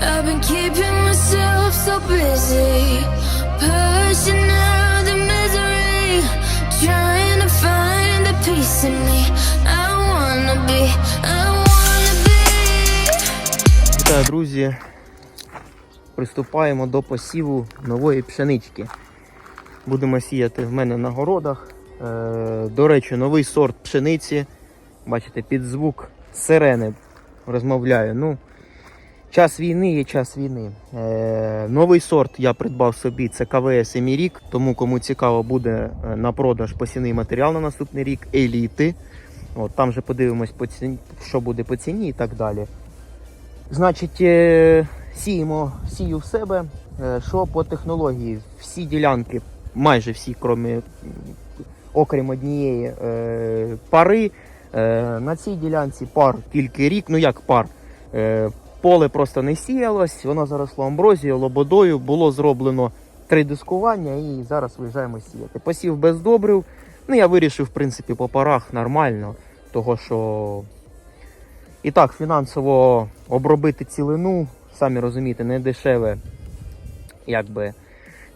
I've. Вітаю, друзі. Приступаємо до посіву нової пшенички. Будемо сіяти в мене на городах. Е, До речі, новий сорт пшениці. Бачите, під звук сирени розмовляю. Ну, час війни є час війни. Е, Новий сорт я придбав собі, це КВС Емірік. Тому кому цікаво буде е, на продаж посівний матеріал на наступний рік, еліти. От, там же подивимось, по ціні, що буде по ціні і так далі. Значить, е, сіємо, сію в себе. Е, Що по технології? Всі ділянки, майже всі, крім, окрім однієї е, пари. Е, На цій ділянці пар тільки рік, ну як пар. Е, Поле просто не сіялось, воно заросло амброзією, лободою, було зроблено три дискування і зараз виїжджаємо сіяти. Посів без добрив. Ну, я вирішив, в принципі, по парах нормально, того що і так, фінансово обробити цілину, самі розумієте, не дешеве якби,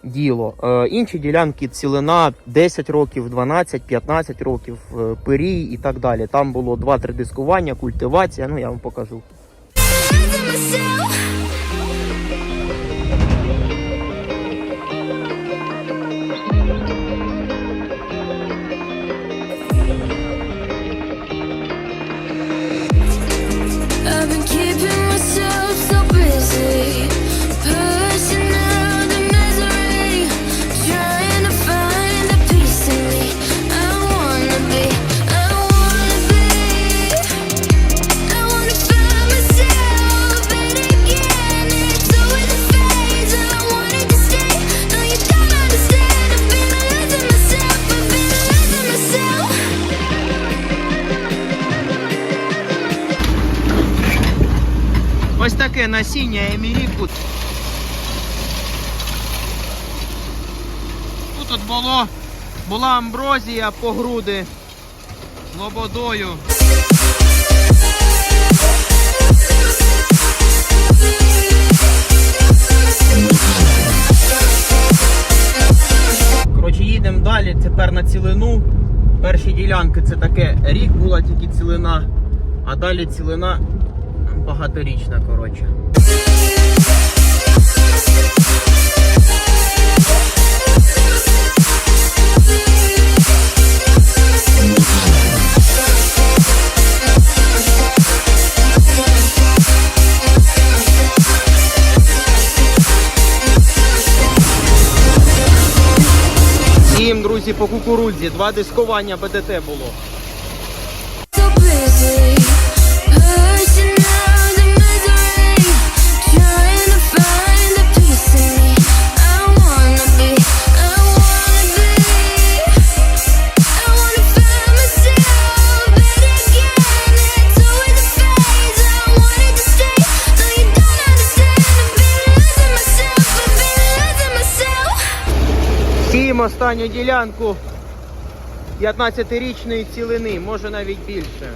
діло. Е, інші ділянки цілина 10 років, 12, 15 років, е, пирій і так далі. Там було 2-3 дискування, культивація, ну я вам покажу. myself. Ось таке насіння Еміріку. Тут було, була амброзія по груди лободою. Коротше, їдемо далі. Тепер на цілину. Перші ділянки це таке рік була тільки цілина, а далі цілина багаторічна, коротше. По кукурудзі, два дискування БДТ було. Останню ділянку 15-річної цілини, може навіть більше.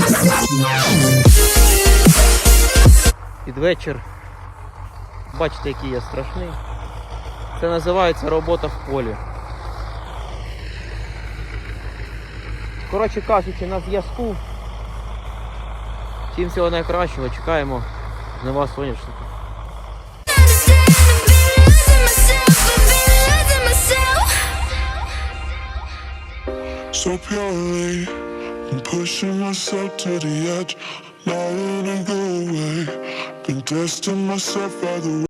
myself, Під вечір. Бачите, який я страшний. Це називається робота в полі. Коротше кажучи, на зв'язку. Всім всього найкращого, чекаємо соняшника. Been losing myself. so purely. I'm pushing myself to the edge, not wanna go away. Been testing myself by the